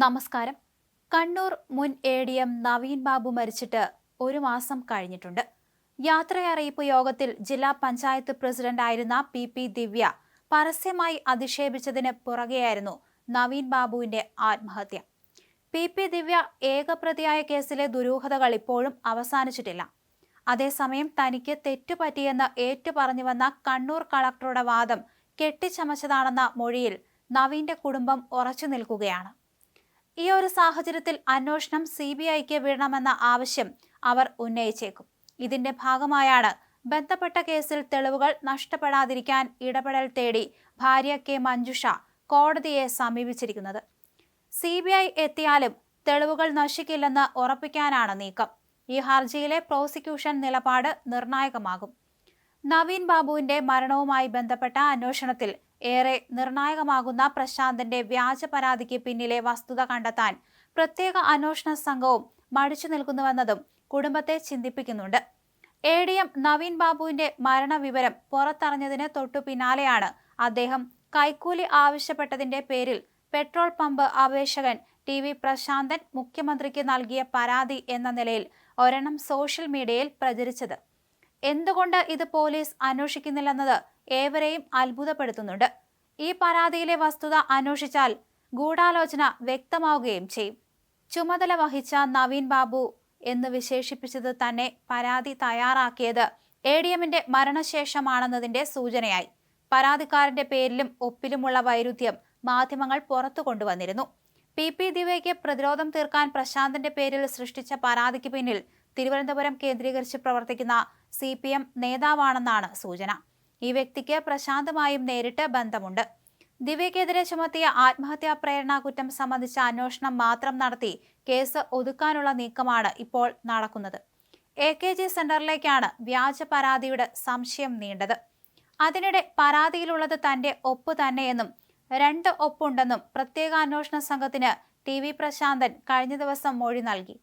നമസ്കാരം. കണ്ണൂർ മുൻ A D M Naveen Babu മരിച്ചിട്ട് ഒരു മാസം കഴിഞ്ഞിട്ടുണ്ട്. യാത്രയറിയിപ്പ് യോഗത്തിൽ ജില്ലാ പഞ്ചായത്ത് പ്രസിഡന്റായിരുന്ന പി പി ദിവ്യ പരസ്യമായി അധിക്ഷേപിച്ചതിന് പുറകെയായിരുന്നു നവീൻ ബാബുവിന്റെ ആത്മഹത്യ. പി പി ദിവ്യ ഏകപ്രതിയായ കേസിലെ ദുരൂഹതകൾ ഇപ്പോഴും അവസാനിച്ചിട്ടില്ല. അതേസമയം തനിക്ക് തെറ്റുപറ്റിയെന്ന് ഏറ്റുപറഞ്ഞുവന്ന കണ്ണൂർ കളക്ടറുടെ വാദം കെട്ടിച്ചമച്ചതാണെന്ന മൊഴിയിൽ നവീന്റെ കുടുംബം ഉറച്ചു നിൽക്കുകയാണ്. ഈ ഒരു സാഹചര്യത്തിൽ അന്വേഷണം സി ബി ഐക്ക് വിടണമെന്ന ആവശ്യം അവർ ഉന്നയിച്ചേക്കും. ഇതിന്റെ ഭാഗമായാണ് ബന്ധപ്പെട്ട കേസിൽ തെളിവുകൾ നഷ്ടപ്പെടാതിരിക്കാൻ ഇടപെടൽ തേടി ഭാര്യ കെ മഞ്ജുഷ കോടതിയെ സമീപിച്ചിരിക്കുന്നത്. സി ബി ഐ എത്തിയാലും തെളിവുകൾ നശിക്കില്ലെന്ന് ഉറപ്പിക്കാനാണ് നീക്കം. ഈ ഹർജിയിലെ പ്രോസിക്യൂഷൻ നിലപാട് നിർണായകമാകും. നവീൻ ബാബുവിന്റെ മരണവുമായി ബന്ധപ്പെട്ട അന്വേഷണത്തിൽ ഏറെ നിർണായകമാകുന്ന പ്രശാന്തിന്റെ വ്യാജ പരാതിക്ക് പിന്നിലെ വസ്തുത കണ്ടെത്താൻ പ്രത്യേക അന്വേഷണ സംഘവും മടിച്ചു നിൽക്കുന്നുവെന്നതും കുടുംബത്തെ ചിന്തിപ്പിക്കുന്നുണ്ട്. എ ഡി എം നവീൻ ബാബുവിന്റെ മരണവിവരം പുറത്തറിഞ്ഞതിന് തൊട്ടു പിന്നാലെയാണ് അദ്ദേഹം കൈക്കൂലി ആവശ്യപ്പെട്ടതിന്റെ പേരിൽ പെട്രോൾ പമ്പ് അപേക്ഷകൻ ടി വി പ്രശാന്തൻ മുഖ്യമന്ത്രിക്ക് നൽകിയ പരാതി എന്ന നിലയിൽ ഒരെണ്ണം സോഷ്യൽ മീഡിയയിൽ പ്രചരിച്ചത്. എന്തുകൊണ്ട് ഇത് പോലീസ് അന്വേഷിക്കുന്നില്ലെന്നത് ഏവരെയും അത്ഭുതപ്പെടുത്തുന്നുണ്ട്. ഈ പരാതിയിലെ വസ്തുത അന്വേഷിച്ചാൽ ഗൂഢാലോചന വ്യക്തമാവുകയും ചെയ്യും. ചുമതല വഹിച്ച നവീൻ ബാബു എന്ന് വിശേഷിപ്പിച്ചത് തന്നെ പരാതി തയ്യാറാക്കിയത് എ ഡി എമ്മിന്റെ മരണശേഷമാണെന്നതിന്റെ സൂചനയായി. പരാതിക്കാരന്റെ പേരിലും ഒപ്പിലുമുള്ള വൈരുദ്ധ്യം മാധ്യമങ്ങൾ പുറത്തു കൊണ്ടുവന്നിരുന്നു. പി. പി. ദിവ്യയ്ക്ക് പ്രതിരോധം തീർക്കാൻ പ്രശാന്തിന്റെ പേരിൽ സൃഷ്ടിച്ച പരാതിക്ക് പിന്നിൽ തിരുവനന്തപുരം കേന്ദ്രീകരിച്ച് പ്രവർത്തിക്കുന്ന സി പി എം നേതാവാണെന്നാണ് സൂചന. ഈ വ്യക്തിക്ക് പ്രശാന്തമായും നേരിട്ട് ബന്ധമുണ്ട്. ദിവ്യക്കെതിരെ ചുമത്തിയ ആത്മഹത്യാ പ്രേരണ കുറ്റം സംബന്ധിച്ച അന്വേഷണം മാത്രം നടത്തി കേസ് ഒതുക്കാനുള്ള നീക്കമാണ് ഇപ്പോൾ നടക്കുന്നത്. എ കെ ജി സെന്ററിലേക്കാണ് വ്യാജ പരാതിയുടെ സംശയം നീണ്ടത്. അതിനിടെ പരാതിയിലുള്ളത് തന്റെ ഒപ്പ് തന്നെയെന്നും രണ്ട് ഒപ്പുണ്ടെന്നും പ്രത്യേക അന്വേഷണ സംഘത്തിന് ടി വി പ്രശാന്തൻ കഴിഞ്ഞ ദിവസം മൊഴി നൽകി.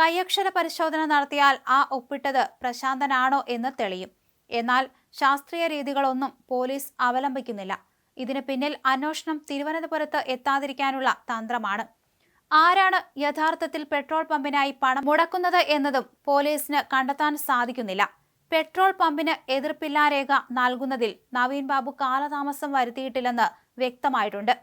കൈയക്ഷര പരിശോധന നടത്തിയാൽ ആ ഒപ്പിട്ടത് പ്രശാന്തനാണോ എന്ന് തെളിയും. എന്നാൽ ശാസ്ത്രീയ രീതികളൊന്നും പോലീസ് അവലംബിക്കുന്നില്ല. ഇതിന് പിന്നിൽ അന്വേഷണം തിരുവനന്തപുരത്ത് എത്താതിരിക്കാനുള്ള തന്ത്രമാണ്. ആരാണ് യഥാർത്ഥത്തിൽ പെട്രോൾ പമ്പിനായി പണം മുടക്കുന്നത് എന്നതും പോലീസിന് കണ്ടെത്താൻ സാധിക്കുന്നില്ല. പെട്രോൾ പമ്പിന് എതിർപ്പില്ലാ രേഖ നൽകുന്നതിൽ നവീൻ ബാബു കാലതാമസം വരുത്തിയിട്ടില്ലെന്ന് വ്യക്തമായിട്ടുണ്ട്.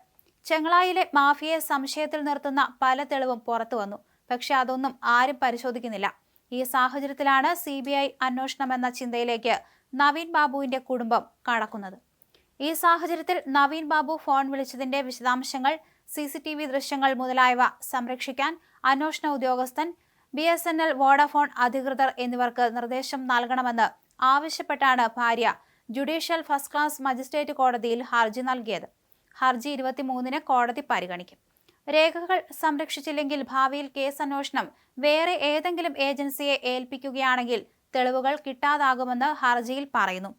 ചെങ്ങളായിലെ മാഫിയെ സംശയത്തിൽ നിർത്തുന്ന പല തെളിവും പുറത്തു വന്നു പക്ഷെ അതൊന്നും ആരും പരിശോധിക്കുന്നില്ല. ഈ സാഹചര്യത്തിലാണ് സി ബി ഐ അന്വേഷണം എന്ന ചിന്തയിലേക്ക് നവീൻ ബാബുവിന്റെ കുടുംബം കടക്കുന്നത്. ഈ സാഹചര്യത്തിൽ നവീൻ ബാബു ഫോൺ വിളിച്ചതിന്റെ വിശദാംശങ്ങൾ സി സി ടി വി ദൃശ്യങ്ങൾ മുതലായവ സംരക്ഷിക്കാൻ അന്വേഷണ ഉദ്യോഗസ്ഥൻ B S N L Vodafone അധികൃതർ എന്നിവർക്ക് നിർദ്ദേശം നൽകണമെന്ന് ആവശ്യപ്പെട്ടാണ് ഭാര്യ ജുഡീഷ്യൽ ഫസ്റ്റ് ക്ലാസ് മജിസ്ട്രേറ്റ് കോടതിയിൽ ഹർജി നൽകിയത്. ഹർജി ഇരുപത്തിമൂന്നിന് കോടതി പരിഗണിക്കും. രേഖകൾ സംരക്ഷിച്ചില്ലെങ്കിൽ ഭാവിയിൽ കേസ് അന്വേഷണം വേറെ ഏതെങ്കിലും ഏജൻസിയെ ഏൽപ്പിക്കുകയാണെങ്കിൽ തെളിവുകൾ കിട്ടാതാകുമെന്ന് ഹർജിയിൽ പറയുന്നു.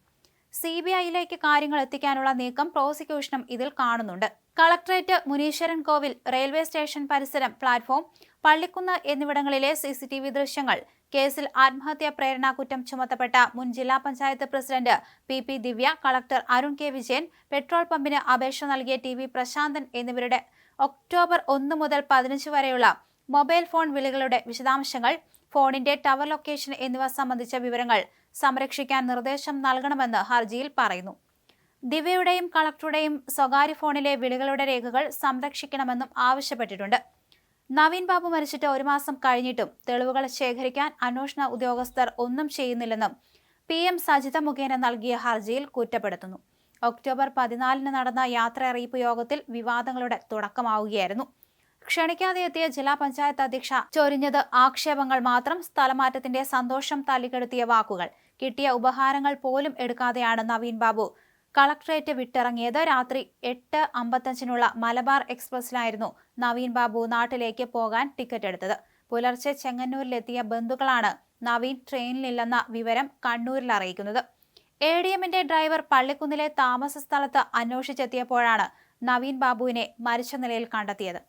സി ബി ഐയിലേക്ക് കാര്യങ്ങൾ എത്തിക്കാനുള്ള നീക്കം പ്രോസിക്യൂഷനും ഇതിൽ കാണുന്നുണ്ട്. Collectorate Muneeswaran Kovil railway station പരിസരം പ്ലാറ്റ്ഫോം പള്ളിക്കുന്ന് എന്നിവിടങ്ങളിലെ സി സി ടി വി ദൃശ്യങ്ങൾ കേസിൽ ആത്മഹത്യാ പ്രേരണാ കുറ്റം ചുമത്തപ്പെട്ട മുൻ ജില്ലാ panchayat president P P Divya collector Arun K Vijayan petrol പമ്പിന് അപേക്ഷ നൽകിയ ടി വി പ്രശാന്തൻ എന്നിവരുടെ ഒക്ടോബർ ഒന്ന് മുതൽ പതിനഞ്ച് വരെയുള്ള മൊബൈൽ ഫോൺ വിളികളുടെ വിശദാംശങ്ങൾ ഫോണിന്റെ ടവർ ലൊക്കേഷൻ എന്നിവ സംബന്ധിച്ച വിവരങ്ങൾ സംരക്ഷിക്കാൻ നിർദ്ദേശം നൽകണമെന്ന് ഹർജിയിൽ പറയുന്നു. ദിവ്യയുടെയും കളക്ടറുടെയും സ്വകാര്യ ഫോണിലെ വിളികളുടെ രേഖകൾ സംരക്ഷിക്കണമെന്നും ആവശ്യപ്പെട്ടിട്ടുണ്ട്. നവീൻ ബാബു മരിച്ചിട്ട് ഒരു മാസം കഴിഞ്ഞിട്ടും തെളിവുകൾ ശേഖരിക്കാൻ അന്വേഷണ ഉദ്യോഗസ്ഥർ ഒന്നും ചെയ്യുന്നില്ലെന്നും പി എം സജിത മുഖേന നൽകിയ ഹർജിയിൽ കുറ്റപ്പെടുത്തുന്നു. ഒക്ടോബർ പതിനാലിന് നടന്ന യാത്ര അറിയിപ്പ് യോഗത്തിൽ വിവാദങ്ങളുടെ തുടക്കമാവുകയായിരുന്നു. ക്ഷണിക്കാതെ എത്തിയ ജില്ലാ പഞ്ചായത്ത് അധ്യക്ഷ ചൊരിഞ്ഞത് ആക്ഷേപങ്ങൾ മാത്രം സ്ഥലമാറ്റത്തിന്റെ സന്തോഷം തല്ലിക്കെടുത്തിയ വാക്കുകൾ. കിട്ടിയ ഉപഹാരങ്ങൾ പോലും എടുക്കാതെയാണ് നവീൻ ബാബു കളക്ടറേറ്റ് വിട്ടിറങ്ങിയത്. രാത്രി എട്ട് അമ്പത്തഞ്ചിനുള്ള മലബാർ എക്സ്പ്രസിലായിരുന്നു നവീൻ ബാബു നാട്ടിലേക്ക് പോകാൻ ടിക്കറ്റ് എടുത്തത് പുലർച്ചെ ചെങ്ങന്നൂരിലെത്തിയ ബന്ധുക്കളാണ് നവീൻ ട്രെയിനിലില്ലെന്ന വിവരം കണ്ണൂരിൽ അറിയിക്കുന്നത്. എ ഡി എമ്മിന്റെ ഡ്രൈവർ പള്ളിക്കുന്നിലെ താമസ സ്ഥലത്ത് അന്വേഷിച്ചെത്തിയപ്പോഴാണ് നവീൻ ബാബുവിനെ മരിച്ച നിലയിൽ കണ്ടെത്തിയത്